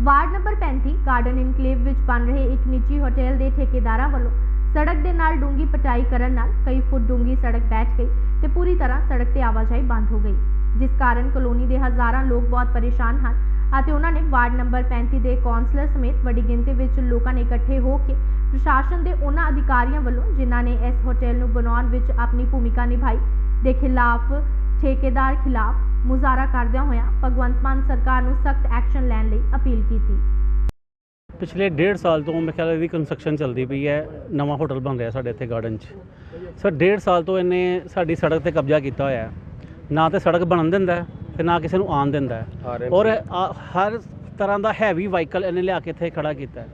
Ward number 35 garden enclave ਵਿੱਚ ਬਣ ਰਹੇ ਇੱਕ ਨਿੱਜੀ ਹੋਟਲ ਦੇ ਠੇਕੇਦਾਰਾਂ ਵੱਲੋਂ ਸੜਕ ਦੇ ਨਾਲ ਡੂੰਗੀ ਪਟਾਈ ਕਰਨ ਨਾਲ ਕਈ ਫੁੱਟ ਡੂੰਗੀ ਸੜਕ ਬੈਠ ਗਈ ਤੇ ਪੂਰੀ ਤਰ੍ਹਾਂ ਸੜਕ ਤੇ ਆਵਾਜਾਈ ਬੰਦ ਹੋ ਗਈ, ਜਿਸ ਕਾਰਨ ਕਲੋਨੀ ਦੇ ਹਜ਼ਾਰਾਂ ਲੋਕ ਬਹੁਤ ਪਰੇਸ਼ਾਨ ਹਨ ਅਤੇ ਉਹਨਾਂ ਨੇ ਵਾਰਡ ਨੰਬਰ 35 ਦੇ ਕੌਂਸਲਰ ਸਮੇਤ ਵੱਡੀ ਗਿਣਤੀ ਵਿੱਚ ਲੋਕਾਂ ਨੇ ਇਕੱਠੇ ਹੋ ਕੇ ਪ੍ਰਸ਼ਾਸਨ ਦੇ ਉਹਨਾਂ ਅਧਿਕਾਰੀਆਂ ਵੱਲੋਂ ਜਿਨ੍ਹਾਂ ਨੇ ਇਸ ਹੋਟਲ ਨੂੰ ਬਣਾਉਣ ਵਿੱਚ ਆਪਣੀ ਭੂਮਿਕਾ ਨਿਭਾਈ, ਦੇ ਖਿਲਾਫ ਠੇਕੇਦਾਰ ਖਿਲਾਫ ਮੁਜ਼ਾਹਰਾ ਕਰਦਿਆਂ ਹੋਇਆਂ ਭਗਵੰਤ ਮਾਨ ਸਰਕਾਰ ਨੂੰ ਸਖਤ ਐਕਸ਼ਨ ਲੈਣ ਲਈ ਅਪੀਲ ਕੀਤੀ। ਪਿਛਲੇ ਡੇਢ ਸਾਲ ਤੋਂ ਮੇਰੇ ਖਿਆਲ ਇਹਦੀ ਕੰਸਟਰਕਸ਼ਨ ਚੱਲਦੀ ਪਈ ਹੈ। ਨਵਾਂ ਹੋਟਲ ਬਣ ਰਿਹਾ ਸਾਡੇ ਇੱਥੇ ਗਾਰਡਨ 'ਚ। ਸਰ ਡੇਢ ਸਾਲ ਤੋਂ ਇਹਨੇ ਸਾਡੀ ਸੜਕ ਤੇ ਕਬਜ਼ਾ ਕੀਤਾ ਹੋਇਆ ਹੈ। ਨਾ ਤੇ ਸੜਕ ਬਣਨ ਦਿੰਦਾ ਹੈ ਤੇ ਨਾ ਕਿਸੇ ਨੂੰ ਆਉਣ ਦਿੰਦਾ ਹੈ। ਔਰ ਹਰ ਤਰ੍ਹਾਂ ਦਾ ਹੈਵੀ ਵਾਹੀਕਲ ਇਹਨੇ ਲਿਆ ਕੇ ਇੱਥੇ ਖੜਾ ਕੀਤਾ ਹੈ।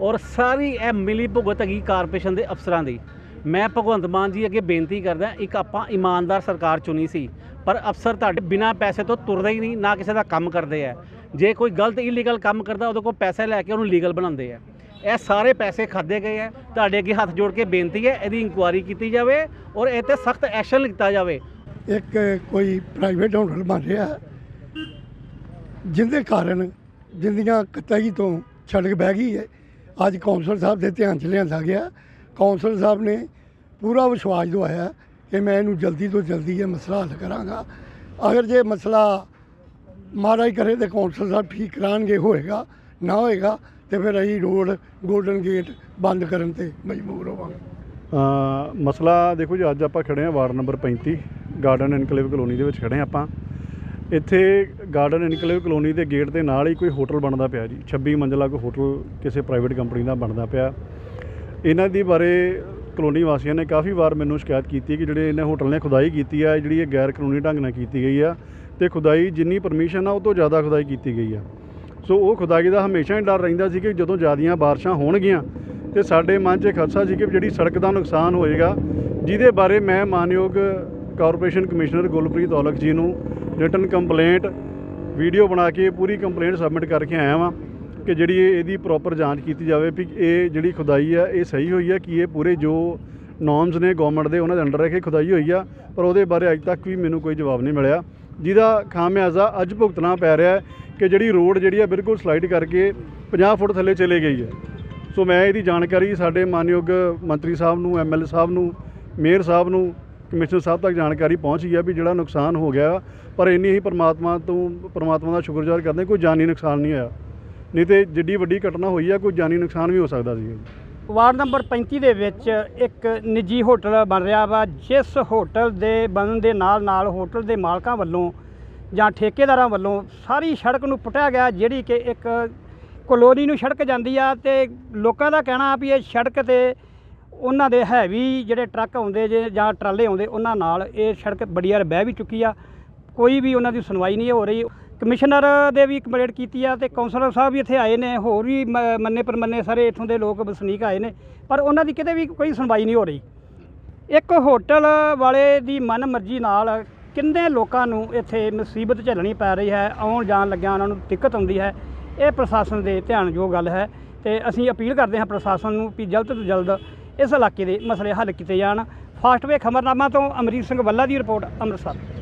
ਔਰ ਸਾਰੀ ਇਹ ਮਿਲੀ ਭੁਗਤ ਹੈਗੀ ਕਾਰਪੋਰੇਸ਼ਨ ਦੇ ਅਫਸਰਾਂ ਦੀ। ਮੈਂ ਭਗਵੰਤ ਮਾਨ ਜੀ ਅੱਗੇ ਬੇਨਤੀ ਕਰਦਾ ਇੱਕ ਆਪਾਂ ਇਮਾਨਦਾਰ ਸਰਕਾਰ ਚੁਣੀ ਸੀ। ਪਰ ਅਫਸਰ ਤੁਹਾਡੇ ਬਿਨਾਂ ਪੈਸੇ ਤੋਂ ਤੁਰਦੇ ਹੀ ਨਹੀਂ ਨਾ ਕਿਸੇ ਦਾ ਕੰਮ ਕਰਦੇ ਆ। ਜੇ ਕੋਈ ਗਲਤ ਇਲੀਗਲ ਕੰਮ ਕਰਦਾ ਉਹਦੇ ਕੋਲ ਪੈਸੇ ਲੈ ਕੇ ਉਹਨੂੰ ਲੀਗਲ ਬਣਾਉਂਦੇ ਆ। ਇਹ ਸਾਰੇ ਪੈਸੇ ਖਾਦੇ ਗਏ ਆ। ਤੁਹਾਡੇ ਅੱਗੇ ਹੱਥ ਜੋੜ ਕੇ ਬੇਨਤੀ ਹੈ ਇਹਦੀ ਇਨਕੁਆਇਰੀ ਕੀਤੀ ਜਾਵੇ ਔਰ ਇਹ ਤੇ ਸਖਤ ਐਕਸ਼ਨ ਲਿੱਤਾ ਜਾਵੇ। ਇੱਕ ਕੋਈ ਪ੍ਰਾਈਵੇਟ ਹੋਟਲ ਬਣ ਰਿਹਾ ਹੈ, ਜਿਹਦੇ ਕਾਰਨ ਜਿੰਦੀਆਂ ਕਤਈ ਤੋਂ ਛੜਕ ਬਹਿ ਗਈ ਹੈ। ਅੱਜ ਕੌਂਸਲ ਸਾਹਿਬ ਦੇ ਧਿਆਨ 'ਚ ਲਿਆਂਦਾ ਗਿਆ। ਕੌਂਸਲ ਸਾਹਿਬ ਨੇ ਪੂਰਾ ਵਿਸ਼ਵਾਸ ਦਵਾਇਆ ਕਿ ਮੈਂ ਇਹਨੂੰ ਜਲਦੀ ਤੋਂ ਜਲਦੀ ਇਹ ਮਸਲਾ ਹੱਲ ਕਰਾਂਗਾ। ਅਗਰ ਜੇ ਮਸਲਾ ਮਹਾਰਾਜ ਕਰੇ ਤੇ ਕੌਂਸਲ ਸਾਹਿਬ ਠੀਕ ਕਰਾਉਣਗੇ ਹੋਏਗਾ, ਨਾ ਹੋਏਗਾ, ਤੇ ਫਿਰ ਅਸੀਂ ਰੋਡ, ਗੋਲਡਨ ਗੇਟ ਬੰਦ ਕਰਨ ਤੇ ਮਜਬੂਰ ਹੋਵਾਂਗੇ। ਮਸਲਾ ਦੇਖੋ ਜੀ, ਅੱਜ ਆਪਾਂ ਖੜੇ ਹਾਂ ward number 35 garden enclave colony ਦੇ ਵਿੱਚ ਖੜੇ ਹਾਂ ਆਪਾਂ। ਇੱਥੇ ਗਾਰਡਨ ਇਨਕਲੇਵ ਕਲੋਨੀ ਦੇ ਗੇਟ ਦੇ ਨਾਲ ਹੀ ਕੋਈ ਹੋਟਲ ਬਣਦਾ ਪਿਆ ਜੀ। 26 ਮੰਜ਼ਲਾ ਕੋਈ ਹੋਟਲ ਕਿਸੇ ਪ੍ਰਾਈਵੇਟ ਕੰਪਨੀ ਦਾ ਬਣਦਾ ਪਿਆ। ਇਹਨਾਂ ਦੀ ਬਾਰੇ ਕਲੋਨੀ ਵਾਸੀਆਂ ਨੇ ਕਾਫੀ ਵਾਰ ਮੈਨੂੰ ਸ਼ਿਕਾਇਤ ਕੀਤੀ ਕਿ ਜਿਹੜੇ ਇਹਨਾਂ ਹੋਟਲ ਨੇ ਖੁਦਾਈ ਕੀਤੀ ਆ ਜਿਹੜੀ ਇਹ ਗੈਰ ਕਾਨੂੰਨੀ ਢੰਗ ਨਾਲ ਕੀਤੀ ਗਈ ਆ ਤੇ ਖੁਦਾਈ ਜਿੰਨੀ ਪਰਮਿਸ਼ਨ ਆ, ਉਹ ਤੋਂ ਜ਼ਿਆਦਾ ਖੁਦਾਈ ਕੀਤੀ ਗਈ ਆ। ਸੋ ਉਹ ਖੁਦਾਈ ਦਾ ਹਮੇਸ਼ਾ ਹੀ ਡਰ ਰਹਿੰਦਾ ਸੀ ਕਿ ਜਦੋਂ ਜ਼ਿਆਦੀਆਂ ਬਾਰਿਸ਼ਾਂ ਹੋਣਗੀਆਂ ਤੇ ਸਾਡੇ ਮਨ 'ਚ ਖਦਸ਼ਾ ਸੀ ਕਿ ਜਿਹੜੀ ਸੜਕ ਦਾ ਨੁਕਸਾਨ ਹੋਏਗਾ, ਜਿਹਦੇ ਬਾਰੇ ਮੈਂ ਮਾਨਯੋਗ ਕਾਰਪੋਰੇਸ਼ਨ ਕਮਿਸ਼ਨਰ ਗੁਲਪ੍ਰੀਤ ਔਲਖ ਜੀ ਨੂੰ ਰਿਟਨ ਕੰਪਲੇਂਟ ਵੀਡੀਓ ਬਣਾ ਕੇ ਪੂਰੀ ਕੰਪਲੇਂਟ ਸਬਮਿਟ ਕਰਕੇ ਆਇਆ ਵਾਂ। ਕਿ ਜਿਹੜੀ ਇਹ- ਇਹਦੀ ਪ੍ਰੋਪਰ ਜਾਂਚ ਕੀਤੀ ਜਾਵੇ ਵੀ ਇਹ ਜਿਹੜੀ ਖੁਦਾਈ ਆ, ਇਹ ਸਹੀ ਹੋਈ ਆ ਕਿ ਇਹ ਪੂਰੇ ਜੋ ਨੋਰਮਸ ਨੇ ਗਵਰਨਮੈਂਟ ਦੇ, ਉਹਨਾਂ ਦੇ ਅੰਡਰ ਰਹਿ ਕੇ ਖੁਦਾਈ ਹੋਈ ਆ, ਪਰ ਉਹਦੇ ਬਾਰੇ ਅੱਜ ਤੱਕ ਵੀ ਮੈਨੂੰ ਕੋਈ ਜਵਾਬ ਨਹੀਂ ਮਿਲਿਆ। ਜਿਹਦਾ ਖਾਮਿਆਜ਼ਾ ਅੱਜ ਭੁਗਤਣਾ ਪੈ ਰਿਹਾ ਕਿ ਜਿਹੜੀ ਰੋਡ ਜਿਹੜੀ ਆ ਬਿਲਕੁਲ ਸਲਾਈਡ ਕਰਕੇ 50 ਫੁੱਟ ਥੱਲੇ ਚਲੇ ਗਈ ਹੈ। ਸੋ ਮੈਂ ਇਹਦੀ ਜਾਣਕਾਰੀ ਸਾਡੇ ਮਾਨਯੋਗ ਮੰਤਰੀ ਸਾਹਿਬ ਨੂੰ ਐਮਐਲਏ ਸਾਹਿਬ ਨੂੰ, ਮੇਅਰ ਸਾਹਿਬ ਨੂੰ, ਕਮਿਸ਼ਨਰ ਸਾਹਿਬ ਤੱਕ ਜਾਣਕਾਰੀ ਪਹੁੰਚ ਗਈ ਆ ਵੀ ਜਿਹੜਾ ਨੁਕਸਾਨ ਹੋ ਗਿਆ, ਪਰ ਇੰਨੀ ਹੀ ਪਰਮਾਤਮਾ ਤੋਂ, ਪਰਮਾਤਮਾ ਦਾ ਸ਼ੁਕਰਗੁਜ਼ਾਰ ਕਰਦੇ ਕੋਈ ਜਾਨੀ ਨੁਕਸਾਨ ਨਹੀਂ ਹੋਇਆ। ਨਹੀਂ ਤੇ ਜਿੱਡੀ ਵੱਡੀ ਘਟਨਾ ਹੋਈ ਆ, ਕੋਈ ਜਾਨੀ ਨੁਕਸਾਨ ਵੀ ਹੋ ਸਕਦਾ ਸੀ। ਵਾਰਡ ਨੰਬਰ 35 ਦੇ ਵਿੱਚ ਇੱਕ ਨਿੱਜੀ ਹੋਟਲ ਬਣ ਰਿਹਾ ਵਾ, ਜਿਸ ਹੋਟਲ ਦੇ ਬਣਨ ਦੇ ਨਾਲ ਨਾਲ ਹੋਟਲ ਦੇ ਮਾਲਕਾਂ ਵੱਲੋਂ ਜਾਂ ਠੇਕੇਦਾਰਾਂ ਵੱਲੋਂ ਸਾਰੀ ਸੜਕ ਨੂੰ ਪੁੱਟਿਆ ਗਿਆ, ਜਿਹੜੀ ਕਿ ਇੱਕ ਕਲੋਨੀ ਨੂੰ ਸੜਕ ਜਾਂਦੀ ਆ ਤੇ ਲੋਕਾਂ ਦਾ ਕਹਿਣਾ ਵੀ ਇਹ ਸੜਕ ਤੇ ਉਹਨਾਂ ਦੇ ਹੈਵੀ ਜਿਹੜੇ ਟਰੱਕ ਆਉਂਦੇ ਜੇ ਜਾਂ ਟਰਾਲੇ ਆਉਂਦੇ, ਉਹਨਾਂ ਨਾਲ ਇਹ ਸੜਕ ਬੜੀ ਵਾਰ ਬਹਿ ਵੀ ਚੁੱਕੀ ਆ। ਕੋਈ ਵੀ ਉਹਨਾਂ ਦੀ ਸੁਣਵਾਈ ਨਹੀਂ ਹੋ ਰਹੀ। ਕਮਿਸ਼ਨਰ ਦੇ ਵੀ ਕੰਪਲੇਂਟ ਕੀਤੀ ਆ ਤੇ ਕਾਉਂਸਲਰ ਸਾਹਿਬ ਵੀ ਇੱਥੇ ਆਏ ਨੇ, ਹੋਰ ਵੀ ਮ- ਮੰਨੇ ਪਰਮੰਨੇ ਸਾਰੇ ਇੱਥੋਂ ਦੇ ਲੋਕ ਵਸਨੀਕ ਆਏ ਨੇ, ਪਰ ਉਹਨਾਂ ਦੀ ਕਿਤੇ ਵੀ ਕੋਈ ਸੁਣਵਾਈ ਨਹੀਂ ਹੋ ਰਹੀ। ਇੱਕ ਹੋਟਲ ਵਾਲੇ ਦੀ ਮਨ ਮਰਜ਼ੀ ਨਾਲ ਕਿੰਨੇ ਲੋਕਾਂ ਨੂੰ ਇੱਥੇ ਮੁਸੀਬਤ ਝੱਲਣੀ ਪੈ ਰਹੀ ਹੈ, ਆਉਣ ਜਾਣ ਲੱਗਿਆ ਉਹਨਾਂ ਨੂੰ ਦਿੱਕਤ ਆਉਂਦੀ ਹੈ, ਇਹ ਪ੍ਰਸ਼ਾਸਨ ਦੇ ਧਿਆਨਯੋਗ ਗੱਲ ਹੈ ਤੇ ਅਸੀਂ ਅਪੀਲ ਕਰਦੇ ਹਾਂ ਪ੍ਰਸ਼ਾਸਨ ਨੂੰ ਕਿ ਜਲਦ ਤੋਂ ਜਲਦ ਇਸ ਇਲਾਕੇ ਦੇ ਮਸਲੇ ਹੱਲ ਕੀਤੇ ਜਾਣ। ਫਾਸਟਵੇ ਖਬਰਨਾਮਾ ਤੋਂ ਅਮਰੀਕ ਸਿੰਘ ਵੱਲਾ ਦੀ ਰਿਪੋਰਟ ਅੰਮ੍ਰਿਤਸਰ।